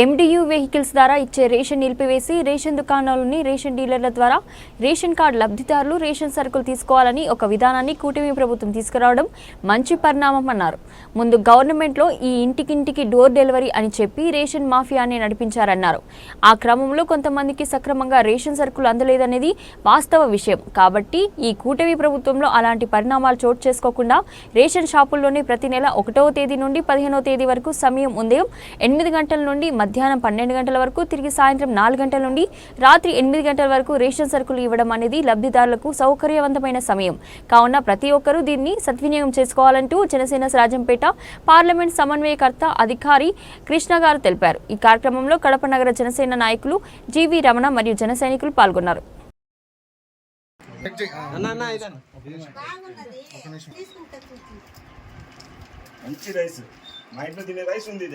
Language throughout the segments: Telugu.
MDU vehicles ద్వారా ఇచ్చే రేషన్ నిలిపివేసి రేషన్ దుకాణాలని రేషన్ డీలర్ల ద్వారా రేషన్ కార్డు లబ్ధిదారులు రేషన్ సరుకులు తీసుకోవాలని ఒక విధానాన్ని కూటమి ప్రభుత్వం తీసుకురావడం మంచి పరిణామం అన్నారు. ముందు గవర్నమెంట్లో ఈ ఇంటికింటికి డోర్ డెలివరీ అని చెప్పి రేషన్ మాఫియాని నడిపించారన్నారు. ఆ క్రమంలో కొంతమందికి సక్రమంగా రేషన్ సరుకులు అందలేదనేది వాస్తవ విషయం. కాబట్టి ఈ కూటమి ప్రభుత్వంలో అలాంటి పరిణామాలు చోటు చేసుకోకుండా రేషన్ షాపుల్లోనే ప్రతి నెల ఒకటవ తేదీ నుండి పదిహేనవ తేదీ వరకు సమయం ఉదయం ఎనిమిది గంటల నుండి మధ్యాహ్నం పన్నెండు గంటల వరకు తిరిగి సాయంత్రం నాలుగు గంటల నుండి రాత్రి ఎనిమిది గంటల వరకు రేషన్ సరుకులు ఇవ్వడం అనేది లబ్ధిదారులకు సౌకర్యవంతమైన సమయం. కావున ప్రతి ఒక్కరూ దీన్ని సద్వినియోగం చేసుకోవాలంటూ జనసేన రాజంపేట పార్లమెంట్ సమన్వయకర్త అధికారి కృష్ణ గారు తెలిపారు. ఈ కార్యక్రమంలో కడప నగర జనసేన నాయకులు జీవి రమణ మరియు జన సైనికులు పాల్గొన్నారు. మంచి రైస్. మా ఇంట్లో తినే రైస్ ఉంది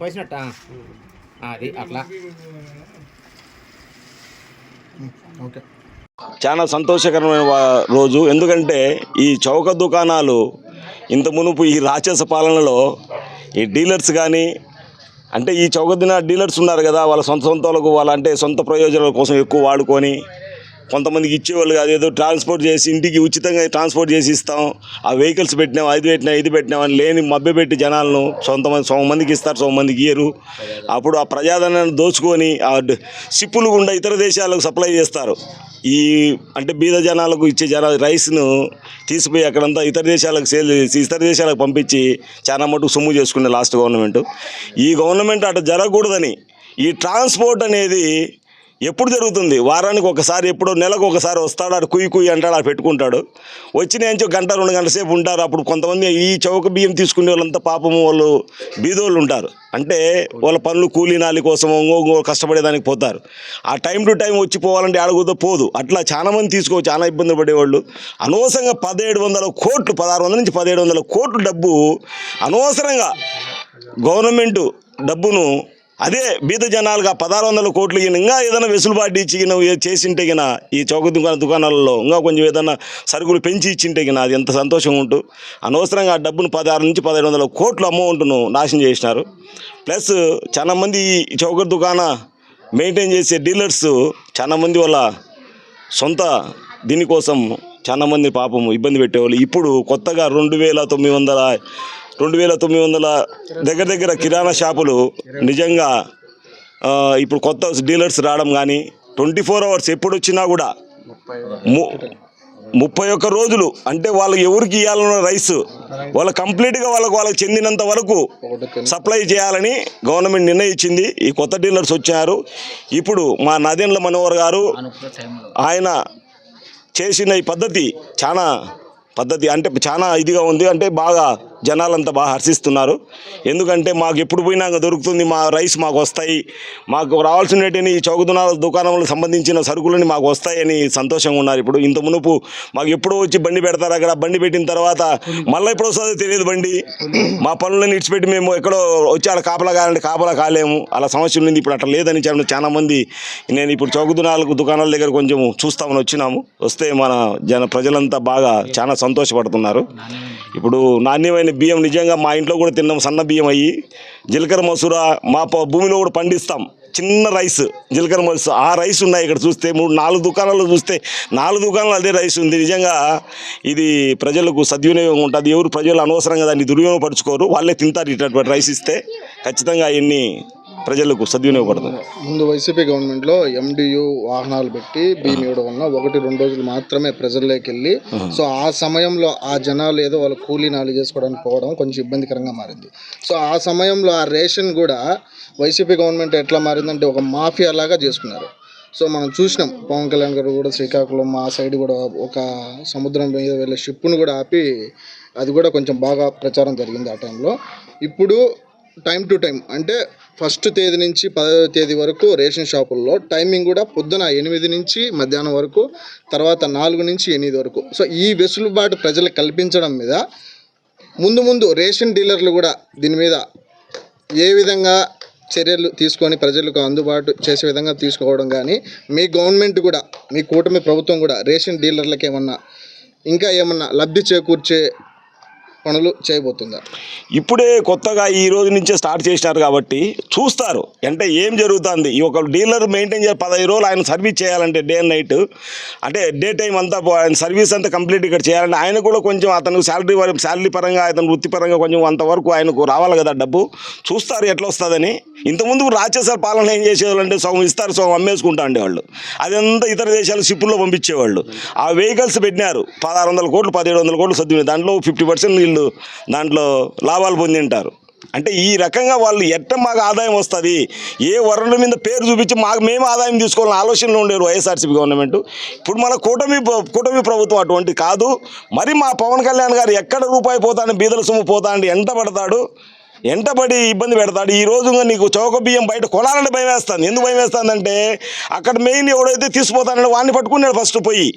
పోసినట్టు. అది అట్లా. ఓకే. చాలా సంతోషకరమైన రోజు. ఎందుకంటే ఈ చౌక దుకాణాలు ఇంత మునుపు ఈ రాక్షస పాలనలో ఈ డీలర్స్ కానీ అంటే ఈ చౌక దిన డీలర్స్ ఉన్నారు కదా వాళ్ళ సొంత సొంత వాళ్ళకు వాళ్ళ అంటే సొంత ప్రయోజనాల కోసం ఎక్కువ వాడుకొని కొంతమందికి ఇచ్చేవాళ్ళు కాదు. ఏదో ట్రాన్స్పోర్ట్ చేసి ఇంటికి ఉచితంగా ట్రాన్స్పోర్ట్ చేసి ఇస్తాం. ఆ వెహికల్స్ పెట్టినాం అది పెట్టినా ఇది పెట్టినాం అని లేని మభ్యపెట్టి జనాలను సొంతమంది సొంత మందికి ఇస్తారు సొంత మందికి ఇయ్యరు. అప్పుడు ఆ ప్రజాధనాన్ని దోచుకొని ఆ షిప్పులు గుండా ఇతర దేశాలకు సప్లై చేస్తారు. ఈ అంటే బీద జనాలకు ఇచ్చే జన రైస్ను తీసిపోయి అక్కడంతా ఇతర దేశాలకు సేల్ చేసి ఇతర దేశాలకు పంపించి చాలా మటుకు సొమ్ము చేసుకునే లాస్ట్ గవర్నమెంట్. ఈ గవర్నమెంట్ అటు జరగకూడదని ఈ ట్రాన్స్పోర్ట్ అనేది ఎప్పుడు జరుగుతుంది? వారానికి ఒకసారి ఎప్పుడో నెలకు ఒకసారి వస్తాడు ఆడు కుయ్యి కుయ్యి అంటాడు ఆడు పెట్టుకుంటాడు. వచ్చిన నుంచి గంట రెండు గంటల సేపు ఉంటారు. అప్పుడు కొంతమంది ఈ చౌక బియ్యం తీసుకునే వాళ్ళంతా పాపము వాళ్ళు బీదోళ్ళు ఉంటారు. అంటే వాళ్ళ పనులు కూలీనాలి కోసం ఇంకో కష్టపడేదానికి పోతారు. ఆ టైం టు టైం వచ్చి పోవాలంటే అడుగుతో పోదు. అట్లా చాలామంది తీసుకో చాలా ఇబ్బంది పడేవాళ్ళు. అనవసరంగా పదిహేడు వందల కోట్లు పదహారు వందల నుంచి పదిహేడు వందల కోట్లు డబ్బు అనవసరంగా గవర్నమెంటు డబ్బును అదే బీద జనాలుగా పదహారు వందల కోట్లు ఇంకా ఏదైనా వెసులుబాటు ఇచ్చి ఈయన చేసింటే గిన ఈ చౌక దుకాణ దుకాణాలలో ఇంకా కొంచెం ఏదైనా సరుకులు పెంచి ఇచ్చింటే గిన అది ఎంత సంతోషంగా ఉంటూ అనవసరంగా ఆ డబ్బును పదహారు నుంచి పదిహేడు వందల కోట్ల అమౌంట్ను నాశనం చేసినారు. ప్లస్ చాలా మంది ఈ చౌక దుకాణ మెయింటైన్ చేసే డీలర్స్ చాలా మంది వాళ్ళ సొంత దీనికోసం చాలా మంది పాపం ఇబ్బంది పెట్టేవాళ్ళు. ఇప్పుడు కొత్తగా రెండు వేల తొమ్మిది వందల రెండు వేల తొమ్మిది వందల దగ్గర దగ్గర కిరాణా షాపులు నిజంగా ఇప్పుడు కొత్త డీలర్స్ రావడం కానీ ట్వంటీ ఫోర్ అవర్స్ ఎప్పుడు వచ్చినా కూడా ము- ముప్పై ఒక్క రోజులు అంటే వాళ్ళకి ఎవరికి ఇవ్వాలన్న రైస్ వాళ్ళ కంప్లీట్గా వాళ్ళకు వాళ్ళకి చెందినంత వరకు సప్లై చేయాలని గవర్నమెంట్ నిర్ణయించింది. ఈ కొత్త డీలర్స్ వచ్చారు. ఇప్పుడు మా నదేండ్ల మనోహర్ గారు ఆయన చేసిన ఈ పద్ధతి చాలా పద్ధతి అంటే చాలా ఇదిగా ఉంది. అంటే బాగా జనాలంతా బాగా హర్షిస్తున్నారు. ఎందుకంటే మాకు ఎప్పుడు పోయినా దొరుకుతుంది మా రైస్ మాకు వస్తాయి. మాకు రావాల్సినటువంటి చౌకదునాల దుకాణంలో సంబంధించిన సరుకులని మాకు వస్తాయని సంతోషంగా ఉన్నారు. ఇప్పుడు ఇంత మునుపు మాకు ఎప్పుడో వచ్చి బండి పెడతారు అక్కడ బండి పెట్టిన తర్వాత మళ్ళీ ఎప్పుడు వస్తుందో తెలియదు బండి. మా పనులను ఇడిచిపెట్టి మేము ఎక్కడో వచ్చి ఆడ కాపలా కావాలంటే కాపలా కాలేము. అలా సమస్య ఉంది ఇప్పుడు అట్లా లేదని చెప్పిన చాలా మంది నేను ఇప్పుడు చౌకదునాలకు దుకాణాల దగ్గర కొంచెం చూస్తామని వచ్చినాము. వస్తే మన జన ప్రజలంతా బాగా చాలా సంతోషపడుతున్నారు. ఇప్పుడు నాణ్యమైన బియ్యం నిజంగా మా ఇంట్లో కూడా తిన్నాం సన్న బియ్యం అయ్యి. జీలకర్ర మసూర మా భూమిలో కూడా పండిస్తాం. చిన్న రైస్ జీలకర్ర మసూర. ఆ రైస్ ఉన్నాయి ఇక్కడ చూస్తే మూడు నాలుగు దుకాణాల్లో చూస్తే నాలుగు దుకాణాలు అదే రైస్ ఉంది. నిజంగా ఇది ప్రజలకు సద్వినియోగం ఉంటుంది. ఎవరు ప్రజలు అనవసరంగా దాన్ని దుర్వినియోగపరుచుకోరు. వాళ్ళే తింటారు ఇటువంటి రైస్ ఇస్తే. ఖచ్చితంగా ఎన్ని ప్రజలకు సద్వినియోగపడుతుంది. ముందు వైసీపీ గవర్నమెంట్లో ఎండియు వాహనాలు పెట్టి బియ్యం ఇవ్వడం వలన ఒకటి రెండు రోజులు మాత్రమే ప్రజల్లోకి వెళ్ళి సో ఆ సమయంలో ఆ జనాలు ఏదో వాళ్ళ కూలీ నాలు చేసుకోవడానికి పోవడం కొంచెం ఇబ్బందికరంగా మారింది. సో ఆ సమయంలో ఆ రేషన్ కూడా వైసీపీ గవర్నమెంట్ ఎట్లా మారిందంటే ఒక మాఫియా లాగా చేసుకున్నారు. సో మనం చూసినాం పవన్ కళ్యాణ్ గారు కూడా శ్రీకాకుళం ఆ సైడ్ కూడా ఒక సముద్రం మీద వెళ్ళే షిప్ను కూడా ఆపి అది కూడా కొంచెం బాగా ప్రచారం జరిగింది ఆ టైంలో ఇప్పుడు టైం టు టైం. అంటే ఫస్ట్ తేదీ నుంచి పదవ తేదీ వరకు రేషన్ షాపుల్లో టైమింగ్ కూడా పొద్దున ఎనిమిది నుంచి మధ్యాహ్నం వరకు తర్వాత నాలుగు నుంచి ఎనిమిది వరకు. సో ఈ వెసులుబాటు ప్రజలకు కల్పించడం మీద ముందు ముందు రేషన్ డీలర్లు కూడా దీని మీద ఏ విధంగా చర్యలు తీసుకొని ప్రజలకు అందుబాటు చేసే విధంగా తీసుకోవడం కానీ మీ గవర్నమెంట్ కూడా మీ కూటమి ప్రభుత్వం కూడా రేషన్ డీలర్లకు ఏమన్నా ఇంకా ఏమన్నా లబ్ధి చేకూర్చే పనులు చేయబోతుందా? ఇప్పుడే కొత్తగా ఈ రోజు నుంచే స్టార్ట్ చేసినారు కాబట్టి చూస్తారు. అంటే ఏం జరుగుతుంది? ఈ ఒక డీలర్ మెయింటైన్ చేయాలి పదహైదు రోజులు ఆయన సర్వీస్ చేయాలంటే డే అండ్ నైట్. అంటే డే టైం అంతా ఆయన సర్వీస్ అంతా కంప్లీట్ ఇక్కడ చేయాలంటే ఆయన కూడా కొంచెం అతను శాలరీ శాలరీ పరంగా అతను వృత్తిపరంగా కొంచెం అంతవరకు ఆయనకు రావాలి కదా డబ్బు. చూస్తారు ఎట్లా వస్తుందని. ఇంతకుముందు రాక్షస పాలన ఏం చేసేవాళ్ళు అంటే సగం ఇస్తారు సగం అమ్మేసుకుంటా ఉండేవాళ్ళు. అదంతా ఇతర దేశాలు షిప్పుల్లో పంపించేవాళ్ళు. ఆ వెహికల్స్ పెట్టినారు. పదహారు వందల కోట్లు పదిహేడు వందల కోట్లు సర్దుకునే దాంట్లో ఫిఫ్టీ పర్సెంట్ వీళ్ళు దాంట్లో లాభాలు పొందింటారు. అంటే ఈ రకంగా వాళ్ళు ఎట్ట మాకు ఆదాయం వస్తుంది? ఏ వరల మీద పేరు చూపించి మాకు మేము ఆదాయం తీసుకోవాలని ఆలోచనలో ఉండేరు వైఎస్ఆర్సీపీ గవర్నమెంట్. ఇప్పుడు మన కూటమి కూటమి ప్రభుత్వం అటువంటి కాదు. మరి మా పవన్ కళ్యాణ్ గారు ఎక్కడ రూపాయి పోతాను బీదల సొమ్ము పోతా ఎంత పడతాడు? ఎంటబడి ఇబ్బంది పెడతాడు? ఈ రోజు నీకు చౌక బియ్యం బయట కొనాలని భయం వేస్తుంది. ఎందుకు భయం వేస్తుందంటే అక్కడ మెయిన్ ఎవడైతే తీసుకుపోతాడో వాడిని పట్టుకున్నాడు ఫస్ట్ పోయి.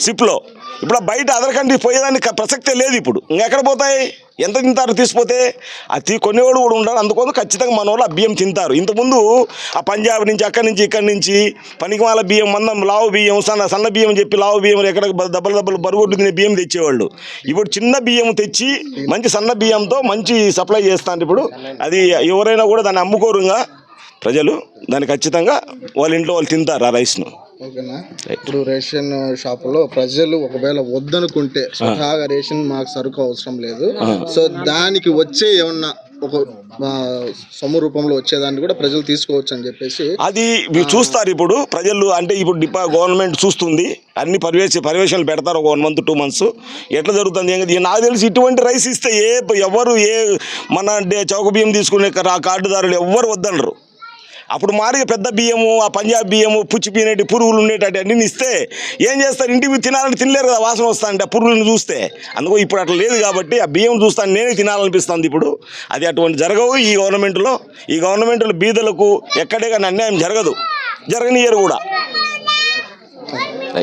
సిప్లో. ఇప్పుడు బయట అదర్ కంట్రీ పోయేదానికి ప్రసక్తే లేదు ఇప్పుడు. ఇంకెక్కడ పోతాయి? ఎంత తింటారు? తీసిపోతే అది కొనేవాడు కూడా ఉండాలి. అందుకోసం ఖచ్చితంగా మన వాళ్ళు ఆ బియ్యం తింటారు. ఇంతకుముందు ఆ పంజాబ్ నుంచి అక్కడి నుంచి ఇక్కడి నుంచి పనికిమాల బియ్యం మందం లావు బియ్యం సన్న సన్న బియ్యం చెప్పి లావు బియ్యం ఎక్కడ దెబ్బలు దెబ్బలు బరుగొట్టు తినే బియ్యం తెచ్చేవాళ్ళు. ఇప్పుడు చిన్న బియ్యం తెచ్చి మంచి సన్న బియ్యంతో మంచి సప్లై చేస్తాను ఇప్పుడు. అది ఎవరైనా కూడా దాన్ని అమ్ముకోరు ఇంకా ప్రజలు. దాన్ని ఖచ్చితంగా వాళ్ళ ఇంట్లో వాళ్ళు తింటారు ఆ రైస్ను ఓకేనా? ఇప్పుడు రేషన్ షాపులో ప్రజలు ఒకవేళ వద్దనుకుంటే స్వతహాగా రేషన్ మాకు సరుకు అవసరం లేదు. సో దానికి వచ్చే ఏమన్నా ఒక సొమ్ము రూపంలో వచ్చేదాన్ని కూడా ప్రజలు తీసుకోవచ్చు అని చెప్పేసి అది మీరు చూస్తారు ఇప్పుడు. ప్రజలు అంటే ఇప్పుడు డిపా గవర్నమెంట్ చూస్తుంది. అన్ని పర్యవేక్ష పర్యవేక్షణలు పెడతారు ఒక వన్ మంత్ టూ మంత్స్. ఎట్లా జరుగుతుంది ఏంటి నాకు తెలిసి ఇటువంటి రైస్ ఇస్తే ఏ ఎవరు ఏ మన డే- చౌక బియ్యం తీసుకునే కార్డుదారులు ఎవ్వరు వద్దనరు. అప్పుడు మారిగా పెద్ద బియ్యము ఆ పంజాబ్ బియ్యము పుచ్చి పీనేటి పురుగులు ఉండేటట్టు అన్ని ఇస్తే ఏం చేస్తారు? ఇంటికి తినాలని తినలేరు కదా వాసన వస్తానంటే ఆ పురుగులను చూస్తే. అందుకో ఇప్పుడు అట్లా లేదు కాబట్టి ఆ బియ్యం చూస్తాను నేనే తినాలనిపిస్తుంది ఇప్పుడు. అది అటువంటి జరగవు ఈ గవర్నమెంట్లో. ఈ గవర్నమెంట్లో బీదలకు ఎక్కడే కానీ అన్యాయం జరగదు. జరగనియరు కూడా.